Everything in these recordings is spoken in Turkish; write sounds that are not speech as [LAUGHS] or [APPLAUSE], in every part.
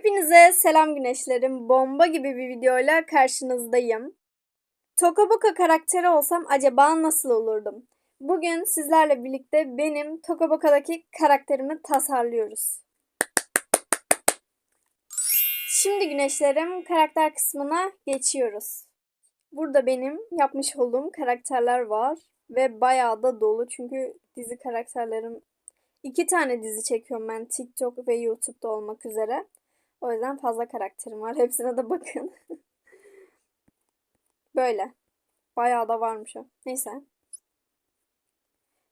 Hepinize selam güneşlerim. Bomba gibi bir videoyla karşınızdayım. Tokoboka karakteri olsam acaba nasıl olurdum? Bugün sizlerle birlikte benim Tokoboka'daki karakterimi tasarlıyoruz. Şimdi güneşlerim karakter kısmına geçiyoruz. Burada benim yapmış olduğum karakterler var ve bayağı da dolu çünkü dizi karakterlerim iki tane dizi çekiyorum ben TikTok ve YouTube'da olmak üzere. O yüzden fazla karakterim var. [LAUGHS] Hepsine de bakın. [LAUGHS] Böyle. Bayağı da varmış o. Neyse.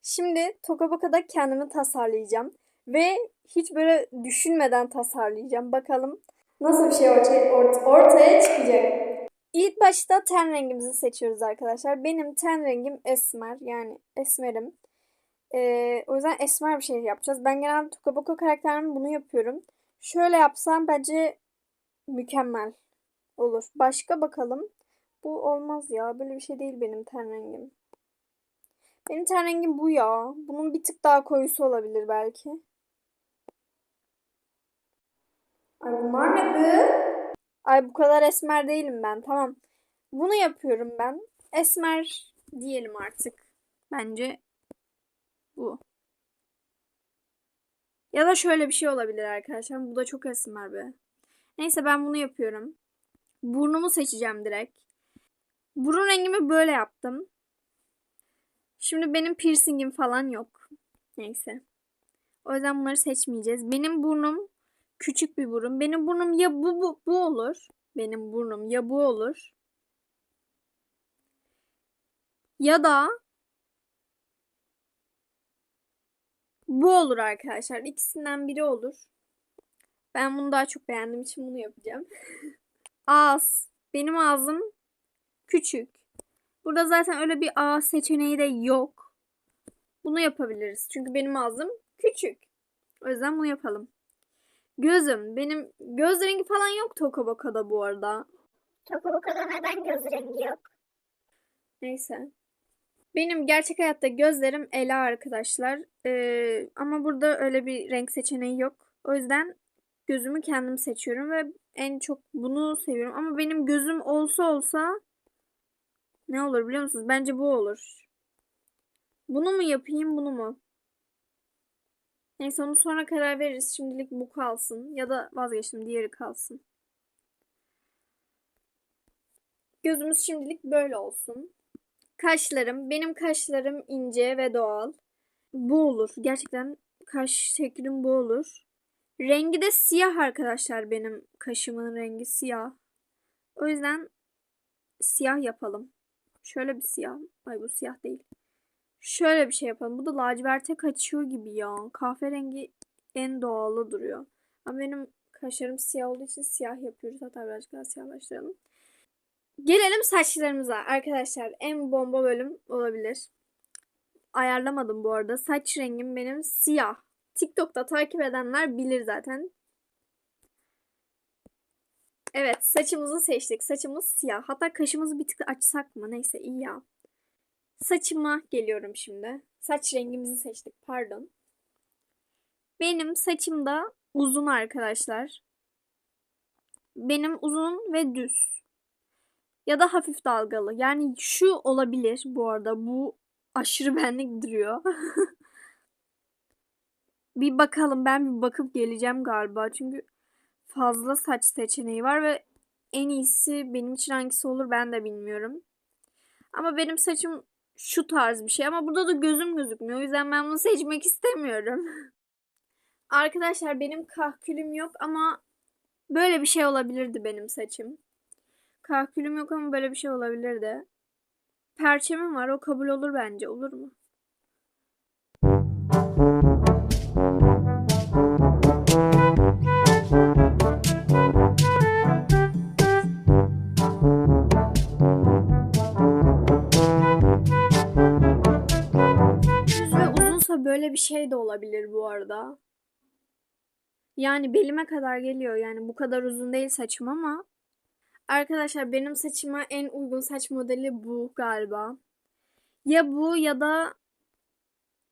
Şimdi Tokaboka'da kendimi tasarlayacağım. Ve hiç böyle düşünmeden tasarlayacağım. Bakalım nasıl bir şey ortaya, ort- ortaya çıkacak. İlk başta ten rengimizi seçiyoruz arkadaşlar. Benim ten rengim esmer. Yani esmerim. Ee, o yüzden esmer bir şey yapacağız. Ben genelde Tokaboka karakterimi bunu yapıyorum. Şöyle yapsam bence mükemmel olur. Başka bakalım. Bu olmaz ya. Böyle bir şey değil benim ten rengim. Benim ten rengim bu ya. Bunun bir tık daha koyusu olabilir belki. Ay bunlar ne be? Ay bu kadar esmer değilim ben. Tamam. Bunu yapıyorum ben. Esmer diyelim artık. Bence bu. Ya da şöyle bir şey olabilir arkadaşlar. Bu da çok esmer be. Neyse ben bunu yapıyorum. Burnumu seçeceğim direkt. Burun rengimi böyle yaptım. Şimdi benim piercingim falan yok. Neyse. O yüzden bunları seçmeyeceğiz. Benim burnum küçük bir burun. Benim burnum ya bu bu, bu olur. Benim burnum ya bu olur. Ya da Bu olur arkadaşlar. İkisinden biri olur. Ben bunu daha çok beğendiğim için bunu yapacağım. [LAUGHS] Ağız. Benim ağzım küçük. Burada zaten öyle bir ağız seçeneği de yok. Bunu yapabiliriz. Çünkü benim ağzım küçük. O yüzden bunu yapalım. Gözüm. Benim göz rengi falan yok Tokaboka'da bu arada. Tokoboka'da neden göz rengi yok? Neyse. Benim gerçek hayatta gözlerim Ela arkadaşlar. Ee, ama burada öyle bir renk seçeneği yok. O yüzden gözümü kendim seçiyorum ve en çok bunu seviyorum. Ama benim gözüm olsa olsa ne olur biliyor musunuz? Bence bu olur. Bunu mu yapayım bunu mu? Neyse onu sonra karar veririz. Şimdilik bu kalsın. Ya da vazgeçtim diğeri kalsın. Gözümüz şimdilik böyle olsun. Kaşlarım. Benim kaşlarım ince ve doğal. Bu olur. Gerçekten kaş şeklim bu olur. Rengi de siyah arkadaşlar benim kaşımın rengi siyah. O yüzden siyah yapalım. Şöyle bir siyah. Ay bu siyah değil. Şöyle bir şey yapalım. Bu da laciverte kaçıyor gibi ya. Kahverengi en doğalı duruyor. Ama benim kaşlarım siyah olduğu için siyah yapıyoruz. Hatta birazcık daha siyahlaştıralım. Gelelim saçlarımıza. Arkadaşlar en bomba bölüm olabilir. Ayarlamadım bu arada. Saç rengim benim siyah. TikTok'ta takip edenler bilir zaten. Evet saçımızı seçtik. Saçımız siyah. Hatta kaşımızı bir tık açsak mı? Neyse iyi ya. Saçıma geliyorum şimdi. Saç rengimizi seçtik. Pardon. Benim saçım da uzun arkadaşlar. Benim uzun ve düz ya da hafif dalgalı. Yani şu olabilir bu arada. Bu aşırı [LAUGHS] benlik duruyor. [LAUGHS] bir bakalım ben bir bakıp geleceğim galiba. Çünkü fazla saç seçeneği var ve en iyisi benim için hangisi olur ben de bilmiyorum. Ama benim saçım şu tarz bir şey ama burada da gözüm gözükmüyor. O yüzden ben bunu seçmek istemiyorum. [LAUGHS] Arkadaşlar benim kahkülüm yok ama böyle bir şey olabilirdi benim saçım. Kahkülüm yok ama böyle bir şey olabilirdi. Perçemim var o kabul olur bence olur mu? Düz ve uzunsa böyle bir şey de olabilir bu arada. Yani belime kadar geliyor. Yani bu kadar uzun değil saçım ama Arkadaşlar benim saçıma en uygun saç modeli bu galiba. Ya bu ya da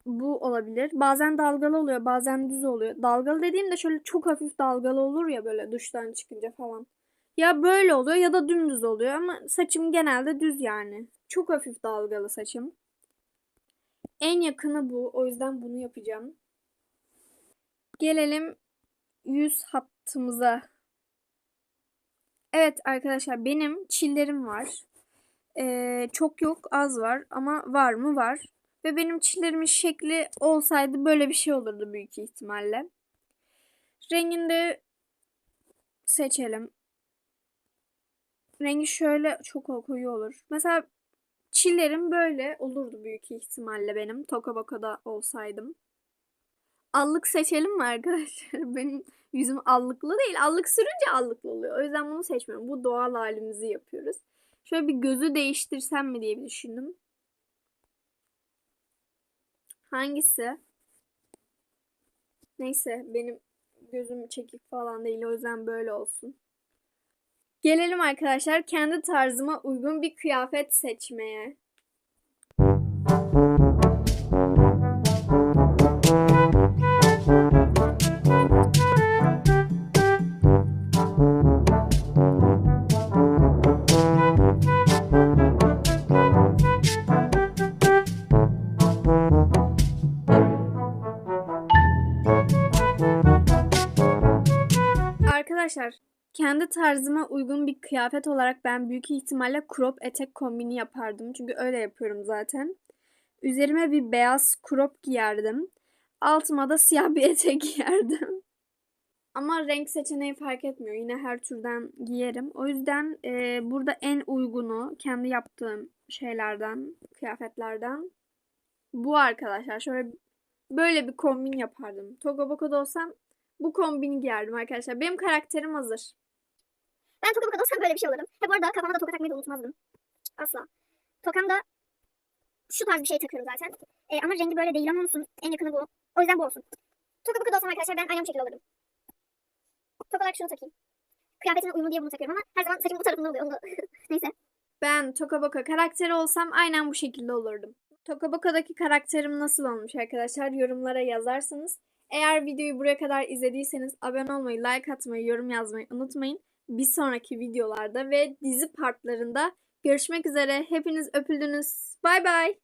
bu olabilir. Bazen dalgalı oluyor, bazen düz oluyor. Dalgalı dediğimde şöyle çok hafif dalgalı olur ya böyle duştan çıkınca falan. Ya böyle oluyor ya da dümdüz oluyor ama saçım genelde düz yani. Çok hafif dalgalı saçım. En yakını bu. O yüzden bunu yapacağım. Gelelim yüz hattımıza. Evet arkadaşlar benim çillerim var. Ee, çok yok az var ama var mı var. Ve benim çillerimin şekli olsaydı böyle bir şey olurdu büyük ihtimalle. Rengini de seçelim. Rengi şöyle çok koyu olur. Mesela çillerim böyle olurdu büyük ihtimalle benim. Toka Boka'da olsaydım. Allık seçelim mi arkadaşlar? [LAUGHS] Benim yüzüm allıklı değil. Allık sürünce allıklı oluyor. O yüzden bunu seçmiyorum. Bu doğal halimizi yapıyoruz. Şöyle bir gözü değiştirsem mi diye bir düşündüm. Hangisi? Neyse benim gözüm çekik falan değil. O yüzden böyle olsun. Gelelim arkadaşlar kendi tarzıma uygun bir kıyafet seçmeye. Arkadaşlar kendi tarzıma uygun bir kıyafet olarak ben büyük ihtimalle crop etek kombini yapardım. Çünkü öyle yapıyorum zaten. Üzerime bir beyaz crop giyerdim. Altıma da siyah bir [LAUGHS] etek giyerdim. Ama renk seçeneği fark etmiyor. Yine her türden giyerim. O yüzden e, burada en uygunu kendi yaptığım şeylerden, kıyafetlerden bu arkadaşlar. Şöyle böyle bir kombin yapardım. Togo Boko'da olsam bu kombini giyerdim arkadaşlar. Benim karakterim hazır. Ben toka boka olsam böyle bir şey olurdum. He bu arada kafama da toka takmayı da unutmazdım. Asla. Tokam da şu tarz bir şey takıyorum zaten. E, ama rengi böyle değil ama olsun. En yakını bu. O yüzden bu olsun. Toka boka olsam arkadaşlar ben aynı bu şekilde olurdum. Tok olarak şunu takayım. Kıyafetine uyumlu diye bunu takıyorum ama her zaman saçım bu tarafında oluyor. Onu da... [LAUGHS] Neyse. Ben Toka Boka karakteri olsam aynen bu şekilde olurdum. Toka Boka'daki karakterim nasıl olmuş arkadaşlar yorumlara yazarsınız. Eğer videoyu buraya kadar izlediyseniz abone olmayı, like atmayı, yorum yazmayı unutmayın. Bir sonraki videolarda ve dizi partlarında görüşmek üzere. Hepiniz öpüldünüz. Bay bay.